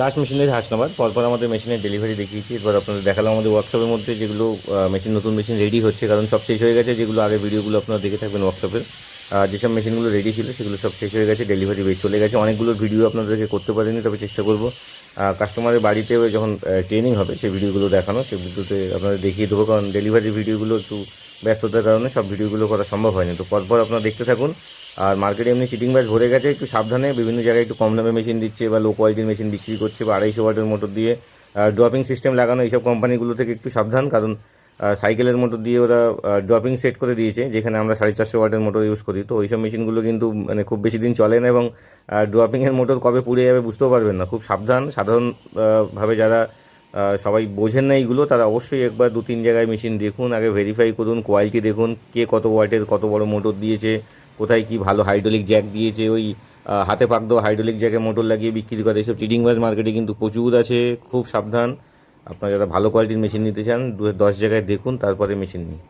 দাস মেশিনের হাস হাসনাবাদ, পরপর আমাদের মেশিনের ডেলিভারি দেখিয়েছি। এরপর আপনাদের দেখালাম আমাদের ওয়ার্কশপের মধ্যে যেগুলো মেশিন নতুন মেশিন রেডি হচ্ছে, কারণ সব শেষ হয়ে গেছে, যেগুলো আগে ভিডিওগুলো আপনারা দেখে থাকবেন ওয়ার্কশপের যেসব মেশিনগুলো রেডি ছিল, সেগুলো সব শেষ হয়ে গেছে ডেলিভারি চলে গেছে। অনেকগুলো ভিডিও আপনাদেরকে করতে পারিনি, তবে চেষ্টা করব। কাস্টমারের বাড়িতে যখন ট্রেনিং হবে, সেই ভিডিওগুলো দেখানো, সেই ভিডিওতে আপনাদের দেখিয়ে দেবো, কারণ ডেলিভারি ভিডিওগুলো একটু ব্যস্ততার কারণে সব ভিডিওগুলো করা সম্ভব হয়নি। তো পরপর আপনারা দেখতে থাকুন। আর মার্কেটে এমনি চিটিং ব্যাচ ভরে গেছে, একটু সাবধানে, বিভিন্ন জায়গায় একটু কম দামে মেশিন দিচ্ছে বা লো কোয়ালিটির মেশিন বিক্রি করছে বা আড়াইশো ওয়াটের মোটর দিয়ে। ড্রপিং সিস্টেম লাগানো, এইসব কোম্পানিগুলো থেকে একটু সাবধান, কারণ সাইকেলের মোটর দিয়ে ওরা ড্রপিং সেট করে দিয়েছে, যেখানে আমরা সাড়ে চারশো ওয়াটের মোটর ইউজ করি। তো ওইসব মেশিনগুলো কিন্তু মানে খুব বেশি দিন চলে না এবং ড্রপিংয়ের মোটর কবে পুড়ে যাবে বুঝতেও পারবেন না। খুব সাবধান সাধারণভাবে যারা সবাই বোঝেন না এইগুলো, তারা অবশ্যই একবার দু তিন জায়গায় মেশিন দেখুন, আগে ভেরিফাই করুন কোয়ালিটি দেখুন, কে কত ওয়াটের কত বড় মোটর দিয়েছে কোথায় কি ভালো হাইড্রোলিক জ্যাক দিয়েছে, ওই হাতে পাক দেওয়া হাইড্রোলিক জ্যাকে মোটর লাগিয়ে বিক্রি করে এইসব চিটিং বাজ মার্কেটে কিন্তু প্রচুর আছে, খুব সাবধান। আপনারা যারা ভালো কোয়ালিটির মেশিন নিতে চান দু দশ জায়গায় দেখুন, তারপরে মেশিন নিন।